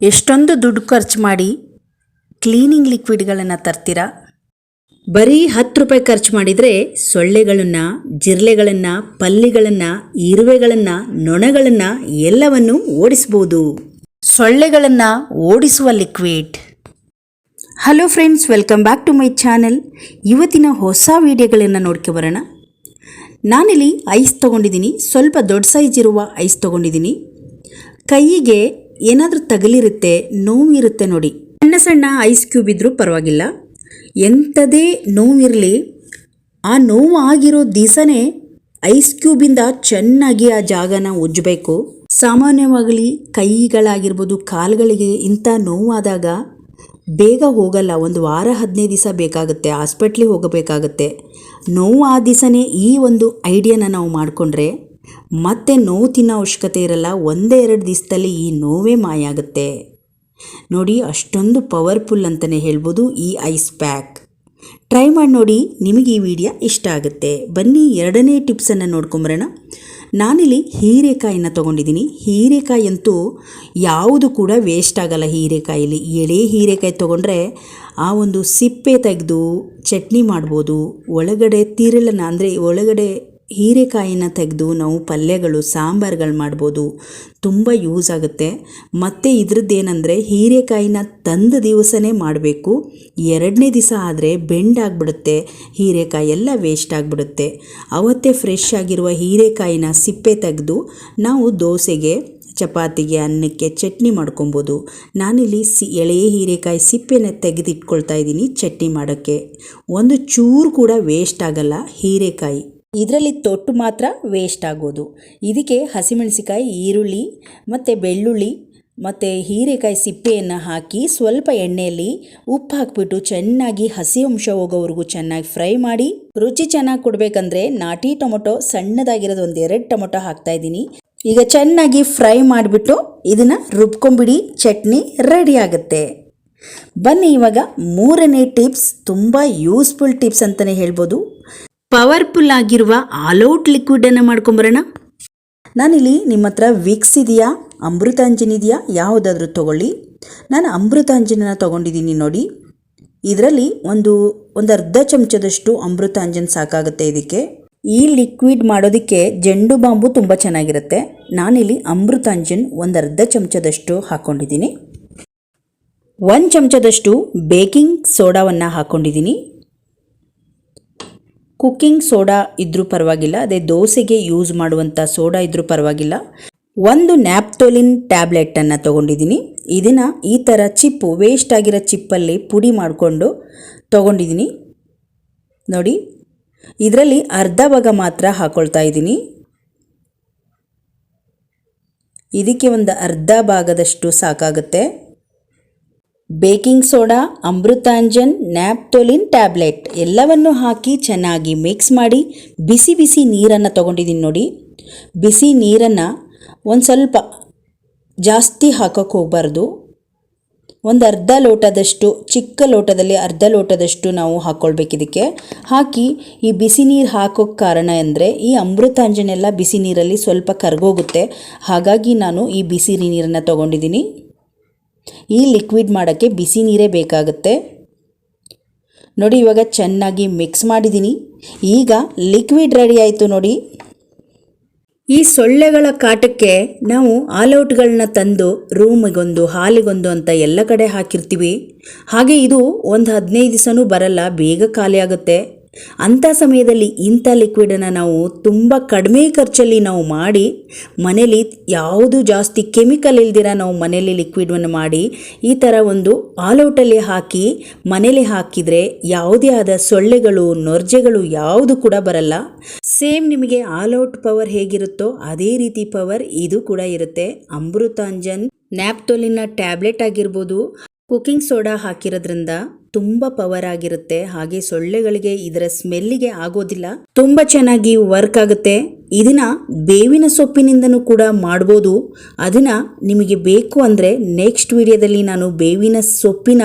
ಎಷ್ಟೊಂದು ದುಡ್ಡು ಖರ್ಚು ಮಾಡಿ ಕ್ಲೀನಿಂಗ್ ಲಿಕ್ವಿಡ್ಗಳನ್ನು ತರ್ತೀರಾ? ಬರೀ ಹತ್ತು ರೂಪಾಯಿ ಖರ್ಚು ಮಾಡಿದರೆ ಸೊಳ್ಳೆಗಳನ್ನು ಜಿರಳೆಗಳನ್ನು ಪಲ್ಲಿಗಳನ್ನು, ಇರುವೆಗಳನ್ನು, ನೊಣಗಳನ್ನು ಎಲ್ಲವನ್ನು ಓಡಿಸ್ಬೋದು. ಸೊಳ್ಳೆಗಳನ್ನು ಓಡಿಸುವ liquid. Hello friends, welcome back to my channel. ಇವತ್ತಿನ ಹೊಸ ವಿಡಿಯೋಗಳನ್ನು ನೋಡ್ಕೊ ಬರೋಣ. ನಾನಿಲ್ಲಿ ಐಸ್ ತೊಗೊಂಡಿದ್ದೀನಿ. ಸ್ವಲ್ಪ ದೊಡ್ಡ ಸೈಜ್ ಇರುವ ಐಸ್ ತೊಗೊಂಡಿದ್ದೀನಿ. ಕೈಯಿಗೆ ಏನಾದರೂ ತಗಲಿರುತ್ತೆ, ನೋವಿರುತ್ತೆ ನೋಡಿ. ಸಣ್ಣ ಸಣ್ಣ ಐಸ್ ಕ್ಯೂಬ್ ಇದ್ದರೂ ಪರವಾಗಿಲ್ಲ. ಎಂಥದೇ ನೋವಿರಲಿ, ಆ ನೋವು ಆಗಿರೋ ದಿವಸನೇ ಐಸ್ ಕ್ಯೂಬಿಂದ ಚೆನ್ನಾಗಿ ಆ ಜಾಗನ ಉಜ್ಜಬೇಕು. ಸಾಮಾನ್ಯವಾಗಲಿ ಕೈಗಳಾಗಿರ್ಬೋದು, ಕಾಲುಗಳಿಗೆ ಇಂಥ ನೋವಾದಾಗ ಬೇಗ ಹೋಗಲ್ಲ. ಒಂದು ವಾರ, ಹದಿನೈದು ದಿವಸ ಬೇಕಾಗುತ್ತೆ, ಹಾಸ್ಪಿಟ್ಲಿಗೆ ಹೋಗಬೇಕಾಗತ್ತೆ. ನೋವು ಆ ದಿವಸನೇ ಈ ಒಂದು ಐಡಿಯಾನ ನಾವು ಮಾಡಿಕೊಂಡ್ರೆ ಮತ್ತೆ ನೋವು ತಿನ್ನೋ ಅವಶ್ಯಕತೆ ಇರಲ್ಲ. ಒಂದೇ ಎರಡು ದಿವಸದಲ್ಲಿ ಈ ನೋವೇ ಮಾಯ ಆಗುತ್ತೆ ನೋಡಿ, ಅಷ್ಟೊಂದು ಪವರ್ಫುಲ್ ಅಂತಲೇ ಹೇಳ್ಬೋದು ಈ ಐಸ್ ಪ್ಯಾಕ್. ಟ್ರೈ ಮಾಡಿ ನೋಡಿ, ನಿಮಗೆ ಈ ವಿಡಿಯೋ ಇಷ್ಟ ಆಗುತ್ತೆ. ಬನ್ನಿ, ಎರಡನೇ ಟಿಪ್ಸನ್ನು ನೋಡ್ಕೊಂಬರೋಣ. ನಾನಿಲ್ಲಿ ಹೀರೆಕಾಯಿನ ತೊಗೊಂಡಿದ್ದೀನಿ. ಹೀರೆಕಾಯಿ ಅಂತೂ ಯಾವುದು ಕೂಡ ವೇಸ್ಟ್ ಆಗಲ್ಲ ಹೀರೆಕಾಯಿಲಿ ಎಳೆ ಹೀರೆಕಾಯಿ ತೊಗೊಂಡ್ರೆ ಆ ಒಂದು ಸಿಪ್ಪೆ ತೆಗೆದು ಚಟ್ನಿ ಮಾಡ್ಬೋದು. ಒಳಗಡೆ ತಿರುಳನ್ನು ಅಂದರೆ ಒಳಗಡೆ ಹೀರೆಕಾಯಿನ ತೆಗೆದು ನಾವು ಪಲ್ಯಗಳು, ಸಾಂಬಾರುಗಳು ಮಾಡ್ಬೋದು. ತುಂಬ ಯೂಸ್ ಆಗುತ್ತೆ. ಮತ್ತು ಇದ್ರದ್ದೇನೆಂದರೆ ಹೀರೆಕಾಯಿನ ತಂದ ದಿವಸನೇ ಮಾಡಬೇಕು. ಎರಡನೇ ದಿವಸ ಆದರೆ ಬೆಂಡಾಗ್ಬಿಡುತ್ತೆ ಹೀರೆಕಾಯಿ ಎಲ್ಲ ವೇಸ್ಟ್ ಆಗಿಬಿಡುತ್ತೆ. ಅವತ್ತೇ ಫ್ರೆಶ್ ಆಗಿರುವ ಹೀರೆಕಾಯಿನ ಸಿಪ್ಪೆ ತೆಗೆದು ನಾವು ದೋಸೆಗೆ, ಚಪಾತಿಗೆ, ಅನ್ನಕ್ಕೆ ಚಟ್ನಿ ಮಾಡ್ಕೊಬೋದು. ನಾನಿಲ್ಲಿ ಸಿ ಎಳೆ ಹೀರೆಕಾಯಿ ಸಿಪ್ಪೆನ ತೆಗೆದಿಟ್ಕೊಳ್ತಾ ಇದ್ದೀನಿ ಚಟ್ನಿ ಮಾಡೋಕ್ಕೆ. ಒಂದು ಚೂರು ಕೂಡ ವೇಸ್ಟ್ ಆಗಲ್ಲ ಹೀರೆಕಾಯಿ. ಇದರಲ್ಲಿ ತೊಟ್ಟು ಮಾತ್ರ ವೇಸ್ಟ್ ಆಗೋದು. ಇದಕ್ಕೆ ಹಸಿಮೆಣಸಿಕಾಯಿ, ಈರುಳ್ಳಿ, ಮತ್ತು ಬೆಳ್ಳುಳ್ಳಿ, ಮತ್ತು ಹೀರೆಕಾಯಿ ಸಿಪ್ಪೆಯನ್ನು ಹಾಕಿ ಸ್ವಲ್ಪ ಎಣ್ಣೆಯಲ್ಲಿ ಉಪ್ಪು ಹಾಕಿಬಿಟ್ಟು ಚೆನ್ನಾಗಿ ಹಸಿ ಅಂಶ ಹೋಗೋವರೆಗೂ ಚೆನ್ನಾಗಿ ಫ್ರೈ ಮಾಡಿ, ರುಚಿ ಚೆನ್ನಾಗಿ ಕೊಡಬೇಕಂದ್ರೆ ನಾಟಿ ಟೊಮೊಟೊ ಸಣ್ಣದಾಗಿರೋದು ಒಂದು ಎರಡು ಟೊಮೊಟೊ ಹಾಕ್ತಾಯಿದ್ದೀನಿ ಈಗ ಚೆನ್ನಾಗಿ ಫ್ರೈ ಮಾಡಿಬಿಟ್ಟು ಇದನ್ನು ರುಬ್ಕೊಂಬಿಡಿ, ಚಟ್ನಿ ರೆಡಿ ಆಗುತ್ತೆ. ಬನ್ನಿ ಇವಾಗ ಮೂರನೇ ಟಿಪ್ಸ್ ತುಂಬ ಯೂಸ್ಫುಲ್ ಟಿಪ್ಸ್ ಅಂತಲೇ ಹೇಳ್ಬೋದು. ಪವರ್ಫುಲ್ ಆಗಿರುವ ಆಲೌಟ್ ಲಿಕ್ವಿಡನ್ನು ಮಾಡ್ಕೊಂಬರೋಣ. ನಾನಿಲ್ಲಿ ನಿಮ್ಮ ಹತ್ರ ವಿಕ್ಸ್ ಇದೆಯಾ? ಅಮೃತಾಂಜನ್ ಇದೆಯಾ? ಯಾವುದಾದ್ರೂ ತೊಗೊಳ್ಳಿ. ನಾನು ಅಮೃತಾಂಜನನ ತೊಗೊಂಡಿದ್ದೀನಿ ನೋಡಿ. ಇದರಲ್ಲಿ ಒಂದು ಒಂದು ಅರ್ಧ ಚಮಚದಷ್ಟು ಅಮೃತಾಂಜನ್ ಸಾಕಾಗುತ್ತೆ ಇದಕ್ಕೆ. ಈ ಲಿಕ್ವಿಡ್ ಮಾಡೋದಕ್ಕೆ ಜಂಡು ಬಾಂಬು ತುಂಬ ಚೆನ್ನಾಗಿರುತ್ತೆ. ನಾನಿಲ್ಲಿ ಅಮೃತಾಂಜನ್ ಒಂದು ಅರ್ಧ ಚಮಚದಷ್ಟು ಹಾಕ್ಕೊಂಡಿದ್ದೀನಿ ಒಂದು ಚಮಚದಷ್ಟು ಬೇಕಿಂಗ್ ಸೋಡಾವನ್ನು ಹಾಕ್ಕೊಂಡಿದ್ದೀನಿ ಕುಕ್ಕಿಂಗ್ ಸೋಡಾ ಇದ್ರೂ ಪರವಾಗಿಲ್ಲ, ಅದೇ ದೋಸೆಗೆ ಯೂಸ್ ಮಾಡುವಂಥ ಸೋಡಾ ಇದ್ರೂ ಪರವಾಗಿಲ್ಲ. ಒಂದು ನ್ಯಾಪ್ತೋಲಿನ್ ಟ್ಯಾಬ್ಲೆಟನ್ನು ತೊಗೊಂಡಿದ್ದೀನಿ. ಇದನ್ನು ಈ ಥರ ಚಿಪ್ಪು ವೇಸ್ಟ್ ಆಗಿರೋ ಚಿಪ್ಪಲ್ಲಿ ಪುಡಿ ಮಾಡಿಕೊಂಡು ತೊಗೊಂಡಿದ್ದೀನಿ. ನೋಡಿ, ಇದರಲ್ಲಿ ಅರ್ಧ ಭಾಗ ಮಾತ್ರ ಹಾಕ್ಕೊಳ್ತಾ ಇದ್ದೀನಿ. ಇದಕ್ಕೆ ಒಂದು ಅರ್ಧ ಭಾಗದಷ್ಟು ಸಾಕಾಗುತ್ತೆ. Baking soda, Amrutanjan naphthalene tablet ಎಲ್ಲವನ್ನು ಹಾಕಿ ಚೆನ್ನಾಗಿ ಮಿಕ್ಸ್ ಮಾಡಿ ಬಿಸಿ ಬಿಸಿ ನೀರನ್ನು ತೊಗೊಂಡಿದ್ದೀನಿ ನೋಡಿ. ಬಿಸಿ ನೀರನ್ನು ಒಂದು ಸ್ವಲ್ಪ ಜಾಸ್ತಿ ಹಾಕೋಕೆ ಹೋಗಬಾರ್ದು. ಒಂದು ಅರ್ಧ ಲೋಟದಷ್ಟು, ಚಿಕ್ಕ ಲೋಟದಲ್ಲಿ ಅರ್ಧ ಲೋಟದಷ್ಟು ನಾವು ಹಾಕ್ಕೊಳ್ಬೇಕಿದಕ್ಕೆ ಹಾಕಿ ಈ ಬಿಸಿ ನೀರು ಹಾಕೋಕ್ಕೆ ಕಾರಣ ಅಂದರೆ ಈ ಅಮೃತಾಂಜನೆಲ್ಲ ಬಿಸಿ ನೀರಲ್ಲಿ ಸ್ವಲ್ಪ ಕರಗೋಗುತ್ತೆ. ಹಾಗಾಗಿ ನಾನು ಈ ಬಿಸಿ ನೀರನ್ನು ತೊಗೊಂಡಿದ್ದೀನಿ ಈ ಲಿಕ್ವಿಡ್ ಮಾಡೋಕ್ಕೆ ಬಿಸಿ ನೀರೇ ಬೇಕಾಗುತ್ತೆ. ನೋಡಿ, ಇವಾಗ ಚೆನ್ನಾಗಿ ಮಿಕ್ಸ್ ಮಾಡಿದ್ದೀನಿ. ಈಗ ಲಿಕ್ವಿಡ್ ರೆಡಿ ಆಯಿತು ನೋಡಿ. ಈ ಸೊಳ್ಳೆಗಳ ಕಾಟಕ್ಕೆ ನಾವು ಆಲ್ಔಟ್ಗಳನ್ನ ತಂದು ರೂಮಿಗೊಂದು ಹಾಲಿಗೊಂದು ಅಂತ ಎಲ್ಲ ಕಡೆ ಹಾಕಿರ್ತೀವಿ. ಹಾಗೆ ಇದು ಒಂದು ಹದಿನೈದು ದಿವಸನೂ ಬರಲ್ಲ, ಬೇಗ ಖಾಲಿ ಆಗುತ್ತೆ. ಅಂಥ ಸಮಯದಲ್ಲಿ ಇಂಥ ಲಿಕ್ವಿಡನ್ನು ನಾವು ತುಂಬ ಕಡಿಮೆ ಖರ್ಚಲ್ಲಿ ನಾವು ಮಾಡಿ, ಮನೇಲಿ ಯಾವುದು ಜಾಸ್ತಿ ಕೆಮಿಕಲ್ ಇಲ್ದಿರ ನಾವು ಮನೇಲಿ ಲಿಕ್ವಿಡನ್ನು ಮಾಡಿ, ಈ ಥರ ಒಂದು ಆಲೌಟಲ್ಲಿ ಹಾಕಿ, ಮನೇಲಿ ಹಾಕಿದರೆ ಯಾವುದೇ ಆದ ಸೊಳ್ಳೆಗಳು, ನೊರ್ಜೆಗಳು ಯಾವುದು ಕೂಡ ಬರಲ್ಲ. ಸೇಮ್ ನಿಮಗೆ ಆಲ್ಔಟ್ ಪವರ್ ಹೇಗಿರುತ್ತೋ ಅದೇ ರೀತಿ ಪವರ್ ಇದು ಕೂಡ ಇರುತ್ತೆ. ಅಮೃತಾಂಜನ್ ನ್ಯಾಪ್ತೋಲಿನ ಟ್ಯಾಬ್ಲೆಟ್ ಆಗಿರ್ಬೋದು, ಕುಕಿಂಗ್ ಸೋಡಾ ಹಾಕಿರೋದ್ರಿಂದ ತುಂಬ ಪವರ್ ಆಗಿರುತ್ತೆ. ಹಾಗೆ ಸೊಳ್ಳೆಗಳಿಗೆ ಇದರ ಸ್ಮೆಲ್ಲಿಗೆ ಆಗೋದಿಲ್ಲ. ತುಂಬ ಚೆನ್ನಾಗಿ ವರ್ಕ್ ಆಗುತ್ತೆ. ಇದನ್ನು ಬೇವಿನ ಸೊಪ್ಪಿನಿಂದನೂ ಕೂಡ ಮಾಡ್ಬೋದು. ಅದನ್ನು ನಿಮಗೆ ಬೇಕು ಅಂದರೆ ನೆಕ್ಸ್ಟ್ ವಿಡಿಯೋದಲ್ಲಿ ನಾನು ಬೇವಿನ ಸೊಪ್ಪಿನ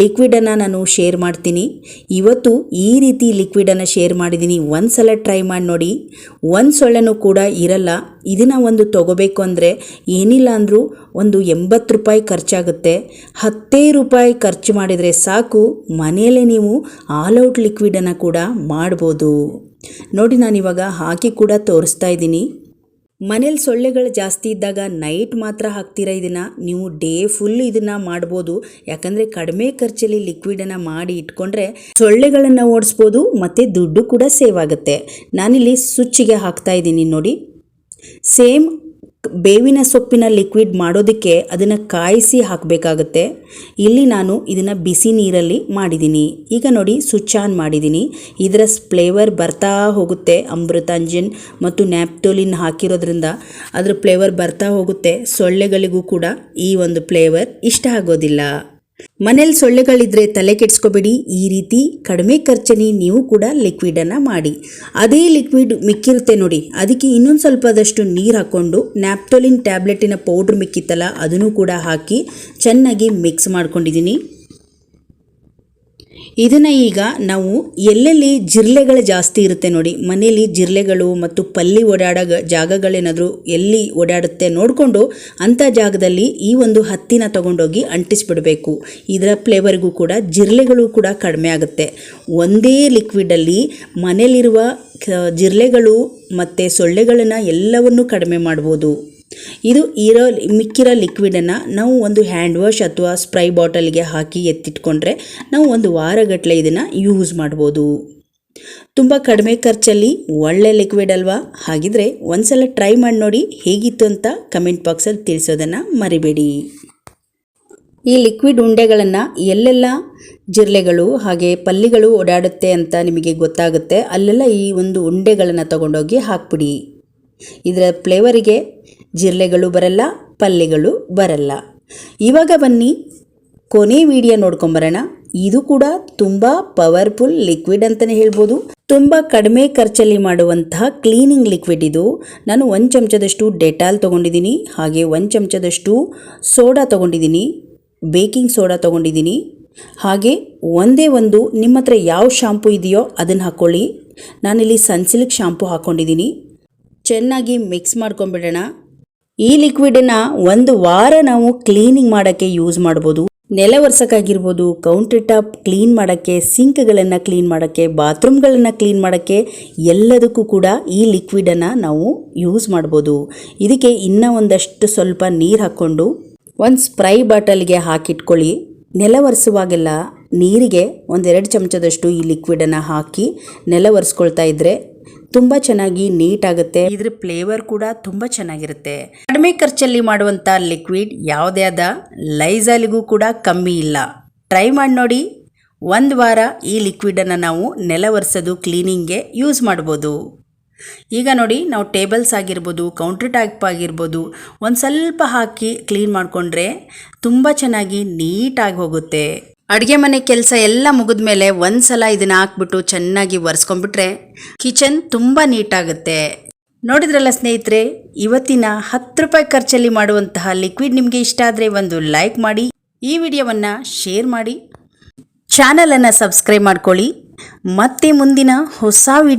ಲಿಕ್ವಿಡನ್ನು ನಾನು ಶೇರ್ ಮಾಡ್ತೀನಿ. ಇವತ್ತು ಈ ರೀತಿ ಲಿಕ್ವಿಡನ್ನು ಶೇರ್ ಮಾಡಿದ್ದೀನಿ. ಒಂದು ಸಲ ಟ್ರೈ ಮಾಡಿ ನೋಡಿ. ಒಂದು ಸೊಳ್ಳೆನೂ ಕೂಡ ಇರಲ್ಲ. ಇದನ್ನು ಒಂದು ತಗೋಬೇಕು ಅಂದರೆ ಏನಿಲ್ಲ ಅಂದರೂ ಒಂದು ಎಂಬತ್ತು ರೂಪಾಯಿ ಖರ್ಚಾಗುತ್ತೆ. ಹತ್ತೇ ರೂಪಾಯಿ ಖರ್ಚು ಮಾಡಿದರೆ ಸಾಕು. ಮನೆಯಲ್ಲೇ ನೀವು ಆಲ್ ಔಟ್ ಲಿಕ್ವಿಡನ್ನು ಕೂಡ ಮಾಡ್ಬೋದು. ನೋಡಿ ನಾನಿವಾಗ ಹಾಕಿ ಕೂಡ ತೋರಿಸ್ತಾ ಇದ್ದೀನಿ. ಮನೇಲಿ ಸೊಳ್ಳೆಗಳು ಜಾಸ್ತಿ ಇದ್ದಾಗ ನೈಟ್ ಮಾತ್ರ ಹಾಕ್ತೀರಾ ಇದನ್ನು? ನೀವು ಡೇ ಫುಲ್ ಇದನ್ನು ಮಾಡ್ಬೋದು. ಯಾಕಂದರೆ ಕಡಿಮೆ ಖರ್ಚಲ್ಲಿ ಲಿಕ್ವಿಡನ್ನು ಮಾಡಿ ಇಟ್ಕೊಂಡ್ರೆ ಸೊಳ್ಳೆಗಳನ್ನು ಓಡಿಸ್ಬೋದು, ಮತ್ತು ದುಡ್ಡು ಕೂಡ ಸೇವ್ ಆಗುತ್ತೆ. ನಾನಿಲ್ಲಿ ಸ್ವಿಚ್ಗೆ ಹಾಕ್ತಾ ಇದ್ದೀನಿ ನೋಡಿ. ಸೇಮ್ ಬೇವಿನ ಸೊಪ್ಪಿನ ಲಿಕ್ವಿಡ್ ಮಾಡೋದಕ್ಕೆ ಅದನ್ನು ಕಾಯಿಸಿ ಹಾಕಬೇಕಾಗುತ್ತೆ. ಇಲ್ಲಿ ನಾನು ಇದನ್ನು ಬಿಸಿ ನೀರಲ್ಲಿ ಮಾಡಿದ್ದೀನಿ ಈಗ ನೋಡಿ ಸ್ವಿಚ್ ಆನ್ ಮಾಡಿದ್ದೀನಿ ಇದರ ಫ್ಲೇವರ್ ಬರ್ತಾ ಹೋಗುತ್ತೆ. ಅಮೃತಾಂಜನ್ ಮತ್ತು ನ್ಯಾಪ್ಟೋಲಿನ್ ಹಾಕಿರೋದ್ರಿಂದ ಅದರ ಫ್ಲೇವರ್ ಬರ್ತಾ ಹೋಗುತ್ತೆ. ಸೊಳ್ಳೆಗಳಿಗೂ ಕೂಡ ಈ ಒಂದು ಫ್ಲೇವರ್ ಇಷ್ಟ ಆಗೋದಿಲ್ಲ. ಮನೇಲಿ ಸೊಳ್ಳೆಗಳಿದ್ರೆ ತಲೆ ಕೆಡಿಸ್ಕೋಬೇಡಿ. ಈ ರೀತಿ ಕಡಿಮೆ ಖರ್ಚಲ್ಲಿ ನೀವು ಕೂಡ ಲಿಕ್ವಿಡನ್ನು ಮಾಡಿ. ಅದೇ ಲಿಕ್ವಿಡ್ ಮಿಕ್ಕಿರುತ್ತೆ ನೋಡಿ. ಅದಕ್ಕೆ ಇನ್ನೊಂದು ಸ್ವಲ್ಪದಷ್ಟು ನೀರು ಹಾಕ್ಕೊಂಡು ನ್ಯಾಪ್ಟೋಲಿನ್ ಟ್ಯಾಬ್ಲೆಟಿನ ಪೌಡ್ರ್ ಮಿಕ್ಕಿತ್ತಲ್ಲ, ಅದನ್ನು ಕೂಡ ಹಾಕಿ ಚೆನ್ನಾಗಿ ಮಿಕ್ಸ್ ಮಾಡ್ಕೊಂಡಿದ್ದೀನಿ. ಇದನ್ನು ಈಗ ನಾವು ಎಲ್ಲೆಲ್ಲಿ ಜಿರ್ಲೆಗಳು ಜಾಸ್ತಿ ಇರುತ್ತೆ ನೋಡಿ ಮನೆಯಲ್ಲಿ ಜಿರ್ಲೆಗಳು ಮತ್ತು ಪಲ್ಲಿ ಓಡಾಡೋ ಜಾಗಗಳೇನಾದರೂ ಎಲ್ಲಿ ಓಡಾಡುತ್ತೆ ನೋಡಿಕೊಂಡು ಅಂಥ ಜಾಗದಲ್ಲಿ ಈ ಒಂದು ಹತ್ತಿನ ತಗೊಂಡೋಗಿ ಅಂಟಿಸ್ಬಿಡಬೇಕು. ಇದರ ಫ್ಲೇವರ್ಗೂ ಕೂಡ ಜಿರ್ಲೆಗಳು ಕೂಡ ಕಡಿಮೆ ಆಗುತ್ತೆ. ಒಂದೇ ಲಿಕ್ವಿಡಲ್ಲಿ ಮನೆಯಲ್ಲಿರುವ ಜಿರ್ಲೆಗಳು ಮತ್ತು ಸೊಳ್ಳೆಗಳನ್ನು ಎಲ್ಲವನ್ನು ಕಡಿಮೆ ಮಾಡ್ಬೋದು. ಇದು ಇರೋ ಮಿಕ್ಕಿರೋ ಲಿಕ್ವಿಡನ್ನು ನಾವು ಒಂದು ಹ್ಯಾಂಡ್ ವಾಶ್ ಅಥವಾ ಸ್ಪ್ರೈ ಬಾಟಲ್ಗೆ ಹಾಕಿ ಎತ್ತಿಟ್ಕೊಂಡ್ರೆ ನಾವು ಒಂದು ವಾರಗಟ್ಟಲೆ ಇದನ್ನು ಯೂಸ್ ಮಾಡ್ಬೋದು. ತುಂಬ ಕಡಿಮೆ ಖರ್ಚಲ್ಲಿ ಒಳ್ಳೆ ಲಿಕ್ವಿಡ್ ಅಲ್ವಾ? ಹಾಗಿದ್ರೆ ಒಂದ್ಸಲ ಟ್ರೈ ಮಾಡಿ ನೋಡಿ ಹೇಗಿತ್ತು ಅಂತ ಕಮೆಂಟ್ ಬಾಕ್ಸಲ್ಲಿ ತಿಳಿಸೋದನ್ನು ಮರಿಬೇಡಿ. ಈ ಲಿಕ್ವಿಡ್ ಉಂಡೆಗಳನ್ನು ಎಲ್ಲೆಲ್ಲ ಜಿರ್ಲೆಗಳು ಹಾಗೆ ಪಲ್ಲಿಗಳು ಓಡಾಡುತ್ತೆ ಅಂತ ನಿಮಗೆ ಗೊತ್ತಾಗುತ್ತೆ, ಅಲ್ಲೆಲ್ಲ ಈ ಒಂದು ಉಂಡೆಗಳನ್ನು ತಗೊಂಡೋಗಿ ಹಾಕ್ಬಿಡಿ. ಇದರ ಫ್ಲೇವರಿಗೆ ಜಿರ್ಲೆಗಳು ಬರಲ್ಲ, ಪಲ್ಲೆಗಳು ಬರಲ್ಲ. ಇವಾಗ ಬನ್ನಿ, ಕೊನೆ ವಿಡಿಯೋ ನೋಡ್ಕೊಂಬರೋಣ. ಇದು ಕೂಡ ತುಂಬ ಪವರ್ಫುಲ್ ಲಿಕ್ವಿಡ್ ಅಂತಲೇ ಹೇಳ್ಬೋದು. ತುಂಬ ಕಡಿಮೆ ಖರ್ಚಲ್ಲಿ ಮಾಡುವಂತಹ ಕ್ಲೀನಿಂಗ್ ಲಿಕ್ವಿಡ್ ಇದು. ನಾನು ಒಂದು ಚಮಚದಷ್ಟು ಡೆಟಾಲ್ ತೊಗೊಂಡಿದ್ದೀನಿ, ಹಾಗೆ ಒಂದು ಚಮಚದಷ್ಟು ಸೋಡಾ ತೊಗೊಂಡಿದ್ದೀನಿ, ಬೇಕಿಂಗ್ ಸೋಡಾ ತೊಗೊಂಡಿದ್ದೀನಿ. ಹಾಗೆ ಒಂದೇ ಒಂದು, ನಿಮ್ಮ ಹತ್ರ ಯಾವ ಶಾಂಪು ಇದೆಯೋ ಅದನ್ನು ಹಾಕ್ಕೊಳ್ಳಿ ನಾನಿಲ್ಲಿ ಸನ್ಸಿಲ್ಕ್ ಶಾಂಪು ಹಾಕ್ಕೊಂಡಿದ್ದೀನಿ ಚೆನ್ನಾಗಿ ಮಿಕ್ಸ್ ಮಾಡ್ಕೊಂಬಿಡೋಣ. ಈ ಲಿಕ್ವಿಡನ್ನು ಒಂದು ವಾರ ನಾವು ಕ್ಲೀನಿಂಗ್ ಮಾಡೋಕ್ಕೆ ಯೂಸ್ ಮಾಡ್ಬೋದು. ನೆಲ ಒರ್ಸೋಕ್ಕಾಗಿರ್ಬೋದು ಕೌಂಟರ್ ಟಾಪ್ ಕ್ಲೀನ್ ಮಾಡೋಕ್ಕೆ ಸಿಂಕ್ಗಳನ್ನು ಕ್ಲೀನ್ ಮಾಡೋಕ್ಕೆ ಬಾತ್ರೂಮ್ಗಳನ್ನು ಕ್ಲೀನ್ ಮಾಡೋಕ್ಕೆ ಎಲ್ಲದಕ್ಕೂ ಕೂಡ ಈ ಲಿಕ್ವಿಡನ್ನು ನಾವು ಯೂಸ್ ಮಾಡ್ಬೋದು. ಇದಕ್ಕೆ ಇನ್ನೂ ಒಂದಷ್ಟು ಸ್ವಲ್ಪ ನೀರು ಹಾಕ್ಕೊಂಡು ಒಂದು ಸ್ಪ್ರೈ ಬಾಟಲ್ಗೆ ಹಾಕಿಟ್ಕೊಳ್ಳಿ. ನೆಲ ಒರೆಸುವಾಗೆಲ್ಲ ನೀರಿಗೆ ಒಂದೆರಡು ಚಮಚದಷ್ಟು ಈ ಲಿಕ್ವಿಡನ್ನು ಹಾಕಿ ನೆಲ ಒರೆಸ್ಕೊಳ್ತಾ ಇದ್ದರೆ ತುಂಬ ಚೆನ್ನಾಗಿ ನೀಟ್ ಆಗುತ್ತೆ. ಇದ್ರ ಫ್ಲೇವರ್ ಕೂಡ ತುಂಬ ಚೆನ್ನಾಗಿರುತ್ತೆ. ಕಡಿಮೆ ಖರ್ಚಲ್ಲಿ ಮಾಡುವಂಥ ಲಿಕ್ವಿಡ್ ಯಾವುದೇ ಆದ ಲೈಸಾಲಿಗೂ ಕೂಡ ಕಮ್ಮಿ ಇಲ್ಲ. ಟ್ರೈ ಮಾಡಿ ನೋಡಿ. ಒಂದು ವಾರ ಈ ಲಿಕ್ವಿಡನ್ನು ನಾವು ನೆಲ ಒರೆಸೋದು ಕ್ಲೀನಿಂಗ್ಗೆ ಯೂಸ್ ಮಾಡ್ಬೋದು. ಈಗ ನೋಡಿ, ನಾವು ಟೇಬಲ್ಸ್ ಆಗಿರ್ಬೋದು ಕೌಂಟರ್ ಟಾಪ್ ಆಗಿರ್ಬೋದು, ಒಂದು ಸ್ವಲ್ಪ ಹಾಕಿ ಕ್ಲೀನ್ ಮಾಡಿಕೊಂಡ್ರೆ ತುಂಬ ಚೆನ್ನಾಗಿ ನೀಟಾಗಿ ಹೋಗುತ್ತೆ. ಅಡುಗೆ ಮನೆ ಕೆಲಸ ಎಲ್ಲ ಮುಗಿದ ಮೇಲೆ ಒಂದ್ಸಲ ಇದನ್ನ ಹಾಕ್ಬಿಟ್ಟು ಚೆನ್ನಾಗಿ ಒರೆಸ್ಕೊಂಡ್ಬಿಟ್ರೆ ಕಿಚನ್ ತುಂಬ ನೀಟಾಗುತ್ತೆ. ನೋಡಿದ್ರಲ್ಲ ಸ್ನೇಹಿತರೆ, ಇವತ್ತಿನ ಹತ್ತು ರೂಪಾಯಿ ಖರ್ಚಲ್ಲಿ ಮಾಡುವಂತಹ ಲಿಕ್ವಿಡ್ ನಿಮಗೆ ಇಷ್ಟ ಆದರೆ ಒಂದು ಲೈಕ್ ಮಾಡಿ, ಈ ವಿಡಿಯೋವನ್ನು ಶೇರ್ ಮಾಡಿ. ಚಾನಲನ್ನು ಸಬ್ಸ್ಕ್ರೈಬ್ ಮಾಡ್ಕೊಳ್ಳಿ. ಮತ್ತೆ ಮುಂದಿನ ಹೊಸ ವಿಡಿಯೋ